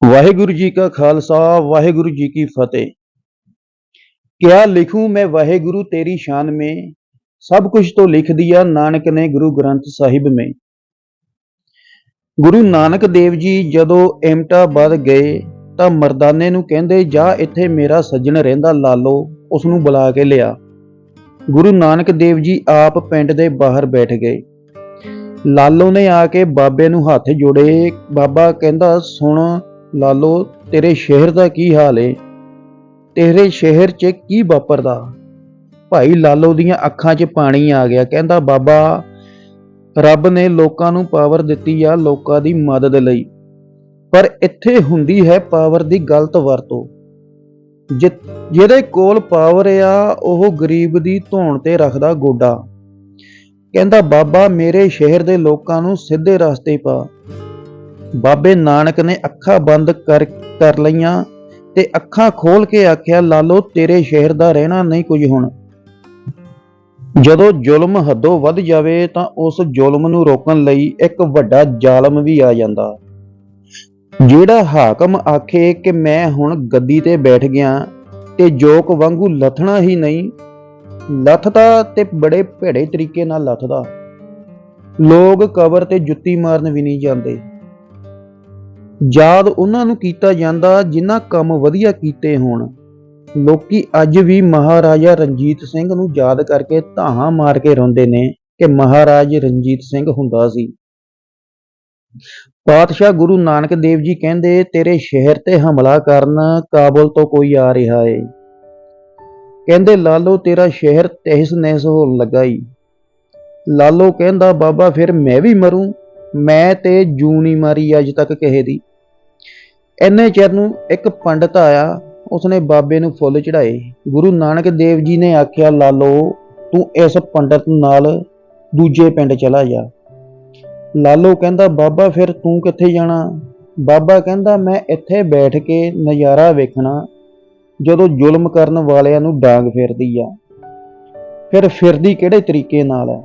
ਵਾਹਿਗੁਰੂ ਜੀ ਕਾ ਖਾਲਸਾ, ਵਾਹਿਗੁਰੂ ਜੀ ਕੀ ਫਤਿਹ। ਕਿਆ ਲਿਖੂ ਮੈਂ ਵਾਹਿਗੁਰੂ ਤੇਰੀ ਸ਼ਾਨ ਮੇ? ਸਭ ਕੁਝ ਤੋਂ ਲਿਖ ਦਿਆ ਨਾਨਕ ਨੇ ਗੁਰੂ ਗ੍ਰੰਥ ਸਾਹਿਬ ਮੇ। ਗੁਰੂ ਨਾਨਕ ਦੇਵ ਜੀ ਜਦੋਂ ਐਮਟਾਬਾਦ ਗਏ, ਤਾਂ ਮਰਦਾਨੇ ਨੂੰ ਕਹਿੰਦੇ, ਜਾ ਇੱਥੇ ਮੇਰਾ ਸੱਜਣ ਰਹਿੰਦਾ ਲਾਲੋ ਉਸ ਨੂੰ ਬੁਲਾ ਕੇ ਲਿਆ। ਗੁਰੂ ਨਾਨਕ ਦੇਵ ਜੀ ਆਪ ਪਿੰਡ ਦੇ ਬਾਹਰ ਬੈਠ ਗਏ। ਲਾਲੋ ਨੇ ਆ ਕੇ ਬਾਬੇ ਨੂੰ ਹੱਥ ਜੋੜੇ। ਬਾਬਾ ਕਹਿੰਦਾ, ਸੁਣ ਲਾਲੋ, ਤੇਰੇ ਸ਼ਹਿਰ ਦਾ ਕੀ ਹਾਲ ਏ? ਤੇਰੇ ਸ਼ਹਿਰ 'ਚ ਕੀ ਵਾਪਰਦਾ? ਭਾਈ ਲਾਲੋ ਦੀਆਂ ਅੱਖਾਂ 'ਚ ਪਾਣੀ ਆ ਗਿਆ। ਕਹਿੰਦਾ, ਬਾਬਾ, ਰੱਬ ਨੇ ਲੋਕਾਂ ਨੂੰ ਪਾਵਰ ਦਿੱਤੀ ਆ ਲੋਕਾਂ ਦੀ ਮਦਦ ਲਈ। ਪਰ ਇੱਥੇ ਹੁੰਦੀ ਹੈ ਪਾਵਰ ਦੀ ਗਲਤ ਵਰਤੋਂ। ਜਿ- ਜਿਹਦੇ ਕੋਲ ਪਾਵਰ ਆ, ਉਹ ਗਰੀਬ ਦੀ ਧੌਣ ਤੇ ਰੱਖਦਾ ਗੋਡਾ। ਕਹਿੰਦਾ, ਬਾਬਾ, ਮੇਰੇ ਸ਼ਹਿਰ ਦੇ ਲੋਕਾਂ ਨੂੰ ਸਿੱਧੇ ਰਸਤੇ ਪਾ। ਬਾਬੇ ਨਾਨਕ ਨੇ ਅੱਖਾਂ ਬੰਦ ਕਰ ਕਰ ਲਈਆਂ ਤੇ ਅੱਖਾਂ ਖੋਲ ਕੇ ਆਖਿਆ, ਲਾਲੋ, ਤੇਰੇ ਸ਼ਹਿਰ ਦਾ ਰਹਿਣਾ ਨਹੀਂ ਕੁਝ ਹੁਣ। ਜਦੋਂ ਜ਼ੁਲਮ ਹੱਦੋਂ ਵੱਧ ਜਾਵੇ ਤਾਂ ਉਸ ਜ਼ੁਲਮ ਨੂੰ ਰੋਕਣ ਲਈ ਇੱਕ ਵੱਡਾ ਜ਼ਾਲਮ ਵੀ ਆ ਜਾਂਦਾ। ਜਿਹੜਾ ਹਾਕਮ ਆਖੇ ਕਿ ਮੈਂ ਹੁਣ ਗੱਦੀ ਤੇ ਬੈਠ ਗਿਆ ਤੇ ਜੋਕ ਵਾਂਗੂ ਲੱਥਣਾ ਹੀ ਨਹੀਂ, ਲੱਥਦਾ ਤੇ ਬੜੇ ਭੇੜੇ ਤਰੀਕੇ ਨਾਲ ਲੱਥਦਾ। ਲੋਕ ਕਬਰ ਤੇ ਜੁੱਤੀ ਮਾਰਨ ਵੀ ਨਹੀਂ ਜਾਂਦੇ। ਯਾਦ ਉਹਨਾਂ ਨੂੰ ਕੀਤਾ ਜਾਂਦਾ ਜਿਨ੍ਹਾਂ ਕੰਮ ਵਧੀਆ ਕੀਤੇ ਹੋਣ। ਲੋਕੀ ਅੱਜ ਵੀ ਮਹਾਰਾਜਾ ਰਣਜੀਤ ਸਿੰਘ ਨੂੰ ਯਾਦ ਕਰਕੇ ਧਾਹਾਂ ਮਾਰ ਕੇ ਰੋਂਦੇ ਨੇ ਕਿ ਮਹਾਰਾਜ ਰਣਜੀਤ ਸਿੰਘ ਹੁੰਦਾ ਸੀ। ਪਾਤਸ਼ਾਹ ਗੁਰੂ ਨਾਨਕ ਦੇਵ ਜੀ ਕਹਿੰਦੇ, ਤੇਰੇ ਸ਼ਹਿਰ ਤੇ ਹਮਲਾ ਕਰਨ ਕਾਬਲ ਤੋਂ ਕੋਈ ਆ ਰਿਹਾ ਏ। ਕਹਿੰਦੇ, ਲਾਲੋ, ਤੇਰਾ ਸ਼ਹਿਰ ਤਹਿਸ ਨਹਿਸ ਹੋਣ ਲੱਗਾ ਈ। ਲਾਲੋ ਕਹਿੰਦਾ, ਬਾਬਾ, ਫਿਰ ਮੈਂ ਵੀ ਮਰੂੰ? ਮੈਂ ਤੇ ਜੂ ਨਹੀਂ ਮਾਰੀ ਅੱਜ ਤੱਕ ਕਿਸੇ ਦੀ। ਇੰਨੇ ਚਿਰ ਨੂੰ ਇੱਕ ਪੰਡਤ ਆਇਆ, ਉਸਨੇ ਬਾਬੇ ਨੂੰ ਫੁੱਲ ਚੜਾਏ ਗੁਰੂ ਨਾਨਕ ਦੇਵ ਜੀ ਨੇ ਆਖਿਆ ਲਾਲੋ ਤੂੰ ਇਸ ਪੰਡਤ ਨਾਲ ਦੂਜੇ ਪਿੰਡ ਚਲਾ ਜਾ। ਲਾਲੋ ਕਹਿੰਦਾ, ਬਾਬਾ, ਫਿਰ ਤੂੰ ਕਿੱਥੇ ਜਾਣਾ? ਬਾਬਾ ਕਹਿੰਦਾ, ਮੈਂ ਇੱਥੇ ਬੈਠ ਕੇ ਨਜ਼ਾਰਾ ਵੇਖਣਾ, ਜਦੋਂ ਜ਼ੁਲਮ ਕਰਨ ਵਾਲਿਆਂ ਨੂੰ ਡਾਂਗ ਫੇਰਦੀ ਆ। ਫਿਰ ਫਿਰਦੀ ਕਿਹੜੇ ਤਰੀਕੇ ਨਾਲ ਹੈ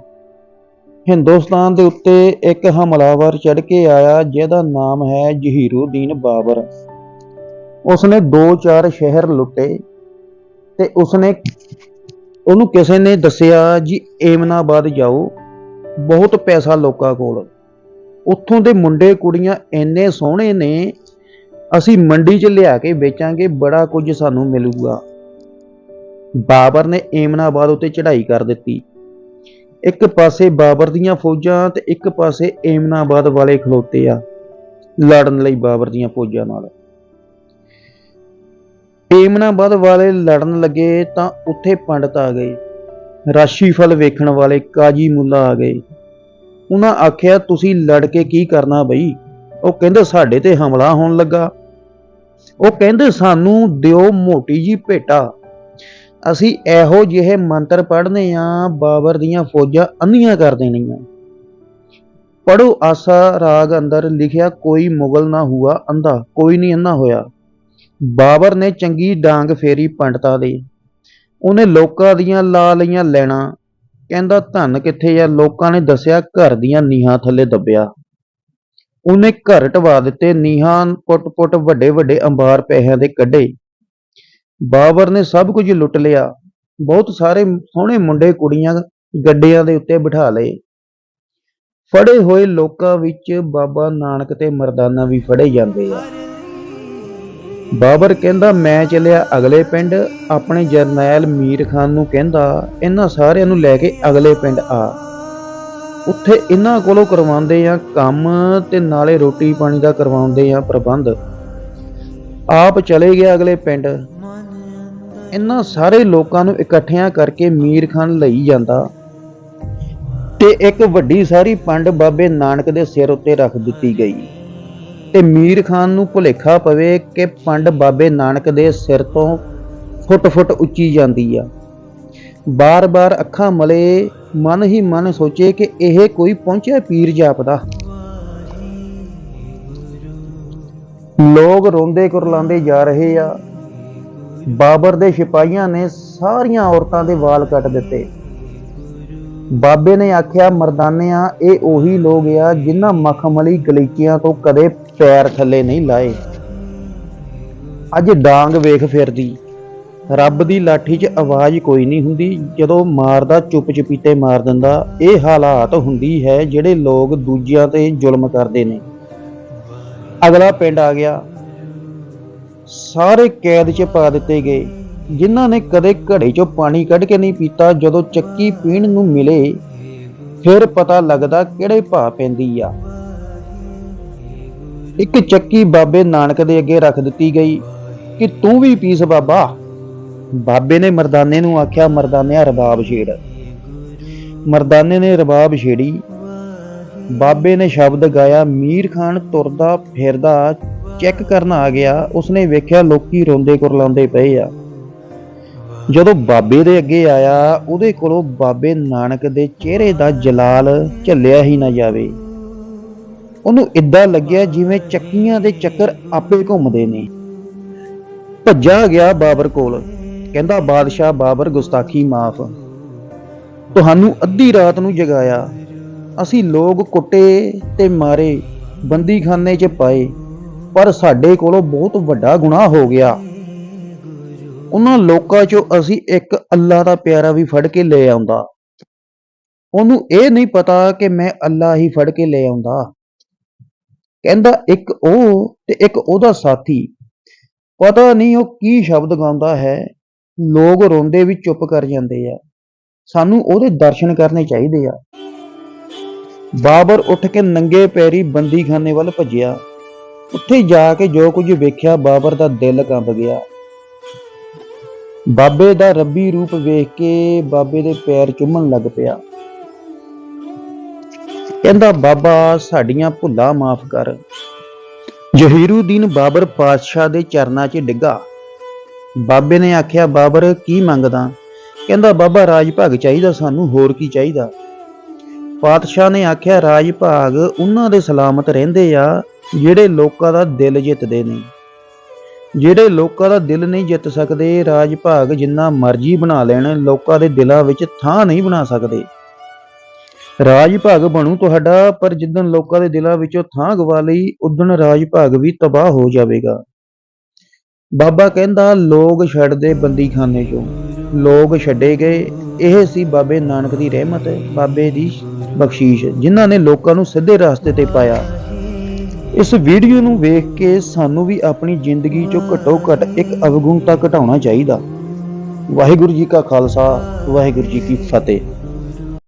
ਹਿੰਦੁਸਤਾਨ ਦੇ ਉੱਤੇ ਇੱਕ ਹਮਲਾਵਰ ਚੜ ਕੇ ਆਇਆ, ਜਿਹਦਾ ਨਾਮ ਹੈ ਜਹੀਰੁਦੀਨ ਬਾਬਰ। ਉਸਨੇ ਦੋ ਚਾਰ ਸ਼ਹਿਰ ਲੁੱਟੇ ਤੇ ਉਸਨੇ ਉਹਨੂੰ ਕਿਸੇ ਨੇ ਦੱਸਿਆ ਜੀ, ਏਮਨਾਬਾਦ ਜਾਓ, ਬਹੁਤ ਪੈਸਾ ਲੋਕਾਂ ਕੋਲ। ਉੱਥੋਂ ਦੇ ਮੁੰਡੇ ਕੁੜੀਆਂ ਇੰਨੇ ਸੋਹਣੇ ਨੇ, ਅਸੀਂ ਮੰਡੀ 'ਚ ਲਿਆ ਕੇ ਵੇਚਾਂਗੇ, ਬੜਾ ਕੁਝ ਸਾਨੂੰ ਮਿਲੂਗਾ। ਬਾਬਰ ਨੇ ਏਮਨਾਬਾਦ ਉੱਤੇ ਚੜ੍ਹਾਈ ਕਰ ਦਿੱਤੀ। ਇੱਕ ਪਾਸੇ ਬਾਬਰ ਦੀਆਂ ਫੌਜਾਂ ਤੇ ਇੱਕ ਪਾਸੇ ਏਮਨਾਬਾਦ ਵਾਲੇ ਖਲੋਤੇ ਆ ਲੜਨ ਲਈ ਬਾਬਰ ਦੀਆਂ ਫੌਜਾਂ ਨਾਲ। ਏਮਨਾਬਾਦ ਵਾਲੇ ਲੜਨ ਲੱਗੇ ਤਾਂ ਉੱਥੇ ਪੰਡਤ ਆ ਗਏ। ਰਾਸ਼ੀਫਲ ਵੇਖਣ ਵਾਲੇ ਕਾਜੀ ਮੁੱਲਾ ਆ ਗਏ। ਉਹਨਾਂ ਆਖਿਆ, ਤੁਸੀਂ ਲੜ ਕੇ ਕੀ ਕਰਨਾ ਬਈ? ਉਹ ਕਹਿੰਦੇ, ਸਾਡੇ ਤੇ ਹਮਲਾ ਹੋਣ ਲੱਗਾ। ਉਹ ਕਹਿੰਦੇ, ਸਾਨੂੰ ਦਿਓ ਮੋਟੀ ਜੀ ਭੇਟਾ। ਅਸੀਂ ਇਹੋ ਜਿਹੇ ਮੰਤਰ ਪੜ੍ਹਨੇ ਆ, ਬਾਬਰ ਦੀਆਂ ਫੌਜਾਂ ਅੰਨੀਆਂ ਕਰ ਦੇਣੀਆਂ। ਪੜੋ ਆਸਾ ਰਾਗ ਅੰਦਰ ਲਿਖਿਆ, ਕੋਈ ਮੁਗਲ ਨਾ ਹੁਆ ਅੰਧਾ, ਕੋਈ ਨਹੀਂ ਅੰਨਾ ਹੋਇਆ। ਬਾਬਰ ਨੇ ਚੰਗੀ ਡਾਂਗ ਫੇਰੀ ਪੰਡਤਾਂ ਦੀ ਉਹਨੇ ਲੋਕਾਂ ਦੀਆਂ ਲਾ ਲਈਆਂ ਲੈਣਾ। ਕਹਿੰਦਾ, ਧਨ ਕਿੱਥੇ ਆ? ਲੋਕਾਂ ਨੇ ਦੱਸਿਆ, ਘਰ ਦੀਆਂ ਨੀਹਾਂ ਥੱਲੇ ਦੱਬਿਆ। ਉਹਨੇ ਘਰ ਢਵਾ ਦਿੱਤੇ, ਨੀਹਾਂ ਪੁੱਟ-ਪੁੱਟ ਵੱਡੇ-ਵੱਡੇ ਅੰਬਾਰ ਪੈਸਿਆਂ ਦੇ ਕੱਢੇ। ਬਾਬਰ ਨੇ ਸਭ ਕੁਝ ਲੁੱਟ ਲਿਆ। ਬਹੁਤ ਸਾਰੇ ਸੋਹਣੇ ਮੁੰਡੇ ਕੁੜੀਆਂ ਗੱਡਿਆਂ ਦੇ ਉੱਤੇ ਬਿਠਾ ਲਏ। ਫੜੇ ਹੋਏ ਲੋਕਾਂ ਵਿੱਚ ਬਾਬਾ ਨਾਨਕ ਤੇ ਮਰਦਾਨਾ ਵੀ ਫੜੇ ਜਾਂਦੇ ਆ। ਬਾਬਰ ਕਹਿੰਦਾ, ਮੈਂ ਚੱਲਿਆ ਅਗਲੇ ਪਿੰਡ। ਆਪਣੇ ਜਰਨੈਲ ਮੀਰ ਖਾਨ ਨੂੰ ਕਹਿੰਦਾ, ਇਹਨਾਂ ਸਾਰਿਆਂ ਨੂੰ ਲੈ ਕੇ ਅਗਲੇ ਪਿੰਡ ਆ। ਉੱਥੇ ਇਹਨਾਂ ਕੋਲੋਂ ਕਰਵਾਉਂਦੇ ਆ ਕੰਮ ਤੇ ਨਾਲੇ ਰੋਟੀ ਪਾਣੀ ਦਾ ਕਰਵਾਉਂਦੇ ਆ ਪ੍ਰਬੰਧ। ਆਪ ਚਲੇ ਗਿਆ ਅਗਲੇ ਪਿੰਡ। ਇਹਨਾਂ ਸਾਰੇ ਲੋਕਾਂ ਨੂੰ ਇਕੱਠਿਆਂ ਕਰਕੇ ਮੀਰ ਖਾਨ ਲਈ ਜਾਂਦਾ ਤੇ ਇੱਕ ਵੱਡੀ ਸਾਰੀ ਪੰਡ ਬਾਬੇ ਨਾਨਕ ਦੇ ਸਿਰ ਉੱਤੇ ਰੱਖ ਦਿੱਤੀ ਗਈ। ਤੇ ਮੀਰ ਖਾਨ ਨੂੰ ਭੁਲੇਖਾ ਪਵੇ ਕਿ ਪੰਡ ਬਾਬੇ ਨਾਨਕ ਦੇ ਸਿਰ ਤੋਂ ਫੁੱਟ-ਫੁੱਟ ਉੱਚੀ ਜਾਂਦੀ ਆ। ਬਾਰ-ਬਾਰ ਅੱਖਾਂ ਮਲੇ, ਮਨ ਹੀ ਮਨ ਸੋਚੇ ਕਿ ਇਹ ਕੋਈ ਪਹੁੰਚਿਆ ਪੀਰ ਜਾਪਦਾ। ਲੋਕ ਰੋਂਦੇ ਕੁਰਲਾਉਂਦੇ ਜਾ ਰਹੇ ਆ। ਬਾਬਰ ਦੇ ਸਿਪਾਹੀਆਂ ਨੇ ਸਾਰੀਆਂ ਔਰਤਾਂ ਦੇ ਵਾਲ ਕੱਟ ਦਿੱਤੇ। ਬਾਬੇ ਨੇ ਆਖਿਆ, ਮਰਦਾਨਿਆਂ, ਇਹ ਉਹੀ ਲੋਕ ਆ ਜਿਨ੍ਹਾਂ ਮਖਮਲੀ ਗਲੀਚਿਆਂ ਤੋਂ ਕਦੇ ਪੈਰ ਥੱਲੇ ਨਹੀਂ ਲਾਏ। ਅੱਜ ਡਾਂਗ ਵੇਖ ਫਿਰਦੀ। ਰੱਬ ਦੀ ਲਾਠੀ 'ਚ ਆਵਾਜ਼ ਕੋਈ ਨਹੀਂ ਹੁੰਦੀ। ਜਦੋਂ ਮਾਰਦਾ ਚੁੱਪ ਚੁਪੀਤੇ ਮਾਰ ਦਿੰਦਾ। ਇਹ ਹਾਲਾਤ ਹੁੰਦੀ ਹੈ ਜਿਹੜੇ ਲੋਕ ਦੂਜਿਆਂ ਤੇ ਜ਼ੁਲਮ ਕਰਦੇ ਨੇ। ਅਗਲਾ ਪਿੰਡ ਆ ਗਿਆ। ਸਾਰੇ ਕੈਦ 'ਚ ਪਾ ਦਿੱਤੇ ਗਏ, ਜਿਨ੍ਹਾਂ ਨੇ ਕਦੇ ਘੜੇ 'ਚੋਂ ਪਾਣੀ ਕੱਢ ਕੇ ਨਹੀਂ ਪੀਤਾ, ਜਦੋਂ ਚੱਕੀ ਪੀਣ ਨੂੰ ਮਿਲੇ, ਫਿਰ ਪਤਾ ਲੱਗਦਾ ਕਿਹੜੇ ਭਾ ਪੈਂਦੀ ਆ। ਇੱਕ ਚੱਕੀ ਬਾਬੇ ਨਾਨਕ ਦੇ ਅੱਗੇ ਰੱਖ ਦਿੱਤੀ ਗਈ ਕਿ ਤੂੰ ਵੀ ਪੀਸ ਬਾਬਾ। ਬਾਬੇ ਨੇ ਮਰਦਾਨੇ ਨੂੰ ਆਖਿਆ, ਮਰਦਾਨਿਆ, ਰਬਾਬ ਛੇੜ। ਮਰਦਾਨੇ ਨੇ ਰਬਾਬ ਛੇੜੀ। ਬਾਬੇ ਨੇ ਸ਼ਬਦ ਗਾਇਆ, ਮੀਰ ਖਾਨ ਤੁਰਦਾ ਫਿਰਦਾ ਚੈੱਕ ਕਰਨ ਆ ਗਿਆ, ਉਸਨੇ ਵੇਖਿਆ ਲੋਕੀ ਰੋਂਦੇ ਕੁਰਲਾਉਂਦੇ ਪਏ ਆ। ਜਦੋਂ ਬਾਬੇ ਦੇ ਅੱਗੇ ਆਇਆ, ਉਹਦੇ ਕੋਲੋਂ ਬਾਬੇ ਨਾਨਕ ਦੇ ਚਿਹਰੇ ਦਾ ਜਲਾਲ ਝੱਲਿਆ ਹੀ ਨਾ ਜਾਵੇ। ਉਹਨੂੰ ਇਦਾਂ ਲੱਗਿਆ ਜਿਵੇਂ ਚੱਕੀਆਂ ਦੇ ਚੱਕਰ ਆਪੇ ਘੁੰਮਦੇ ਨੇ। ਭੱਜਾ ਗਿਆ ਬਾਬਰ ਕੋਲ। ਕਹਿੰਦਾ, ਬਾਦਸ਼ਾਹ ਬਾਬਰ ਗੁਸਤਾਖੀ ਮਾਫ। ਤੁਹਾਨੂੰ ਅੱਧੀ ਰਾਤ ਨੂੰ ਜਗਾਇਆ। ਅਸੀਂ ਲੋਕ ਕੁੱਟੇ ਤੇ ਮਾਰੇ, ਬੰਦੀਖਾਨੇ 'ਚ ਪਾਏ। ਪਰ ਸਾਡੇ ਕੋਲੋਂ ਬਹੁਤ ਵੱਡਾ ਗੁਨਾਹ ਹੋ ਗਿਆ। ਉਹਨਾਂ ਲੋਕਾਂ 'ਚੋਂ ਅਸੀਂ ਇੱਕ ਅੱਲਾ ਦਾ ਪਿਆਰਾ ਵੀ ਫੜ ਕੇ ਲੈ ਆਉਂਦਾ। ਉਹਨੂੰ ਇਹ ਨਹੀਂ ਪਤਾ ਕਿ ਮੈਂ ਅੱਲਾ ਹੀ ਫੜ ਕੇ ਲੈ ਆਉਂਦਾ। ਕਹਿੰਦਾ ਇੱਕ ਉਹ ਤੇ ਇੱਕ ਉਹਦਾ ਸਾਥੀ। ਪਤਾ ਨਹੀਂ ਉਹ ਕੀ ਸ਼ਬਦ ਗਾਉਂਦਾ ਹੈ। ਲੋਕ ਰੋਂਦੇ ਵੀ ਚੁੱਪ ਕਰ ਜਾਂਦੇ ਆ। ਸਾਨੂੰ ਉਹਦੇ ਦਰਸ਼ਨ ਕਰਨੇ ਚਾਹੀਦੇ ਆ। ਬਾਬਰ ਉੱਠ ਕੇ ਨੰਗੇ ਪੈਰੀ ਬੰਦੀਖਾਨੇ ਵੱਲ ਭੱਜਿਆ। ਉੱਥੇ ਜਾ ਕੇ ਜੋ ਕੁਝ ਵੇਖਿਆ ਬਾਬਰ ਦਾ ਦਿਲ ਕੰਬ ਗਿਆ। ਬਾਬੇ ਦਾ ਰੱਬੀ ਰੂਪ ਵੇਖ ਕੇ ਬਾਬੇ ਦੇ ਪੈਰ ਚੁੰਮਣ ਲੱਗ ਪਿਆ। ਕਹਿੰਦਾ, ਬਾਬਾ, ਸਾਡੀਆਂ ਭੁੱਲਾਂ ਮਾਫ ਕਰ। ਜ਼ਹੀਰੂਦੀਨ ਬਾਬਰ ਪਾਤਸ਼ਾਹ ਦੇ ਚਰਨਾਂ 'ਚ ਡਿੱਗਾ। ਬਾਬੇ ਨੇ ਆਖਿਆ, ਬਾਬਰ, ਕੀ ਮੰਗਦਾ? ਕਹਿੰਦਾ, ਬਾਬਾ ਰਾਜ ਭਾਗ ਚਾਹੀਦਾ ਸਾਨੂੰ, ਹੋਰ ਕੀ ਚਾਹੀਦਾ? ਪਾਤਸ਼ਾਹ ਨੇ ਆਖਿਆ ਰਾਜ ਭਾਗ ਉਹਨਾਂ ਦੇ ਸਲਾਮਤ ਰਹਿੰਦੇ ਆ ਜਿਹੜੇ ਲੋਕਾਂ ਦਾ ਦਿਲ ਜਿੱਤਦੇ ਨੇ। ਜਿਹੜੇ ਲੋਕਾਂ ਦਾ ਦਿਲ ਨਹੀਂ ਜਿੱਤ ਸਕਦੇ, ਰਾਜ ਭਾਗ ਜਿੰਨਾ ਮਰਜ਼ੀ ਬਣਾ ਲੈਣ, ਲੋਕਾਂ ਦੇ ਦਿਲਾਂ ਵਿੱਚ ਥਾਂ ਨਹੀਂ ਬਣਾ ਸਕਦੇ। ਰਾਜ ਭਾਗ ਬਣੂ ਤੁਹਾਡਾ, ਪਰ ਜਿੱਦਣ ਲੋਕਾਂ ਦੇ ਦਿਲਾਂ ਵਿੱਚੋਂ ਥਾਂ ਗਵਾ ਲਈ ਉਦਣ ਰਾਜ ਭਾਗ ਵੀ ਤਬਾਹ ਹੋ ਜਾਵੇਗਾ। ਬਾਬਾ ਕਹਿੰਦਾ, ਲੋਕ ਛੱਡਦੇ ਬੰਦੀਖਾਨੇ ਚੋਂ। ਲੋਕ ਛੱਡੇ ਗਏ। ਇਹ ਸੀ ਬਾਬੇ ਨਾਨਕ ਦੀ ਰਹਿਮਤ, ਬਾਬੇ ਦੀ ਬਖਸ਼ੀਸ਼, ਜਿਨ੍ਹਾਂ ਨੇ ਲੋਕਾਂ ਨੂੰ ਸਿੱਧੇ ਰਸਤੇ ਤੇ ਪਾਇਆ। ਇਸ ਵੀਡੀਓ ਨੂੰ ਵੇਖ ਕੇ ਸਾਨੂੰ ਵੀ ਆਪਣੀ ਜ਼ਿੰਦਗੀ ਚੋਂ ਘਟੋ ਘਟ ਇੱਕ ਅਵਗੁਣਤਾ ਘਟਾਉਣਾ ਚਾਹੀਦਾ। ਵਾਹਿਗੁਰੂ ਜੀ ਕਾ ਖਾਲਸਾ, ਵਾਹਿਗੁਰੂ ਜੀ ਕੀ ਫਤਿਹ।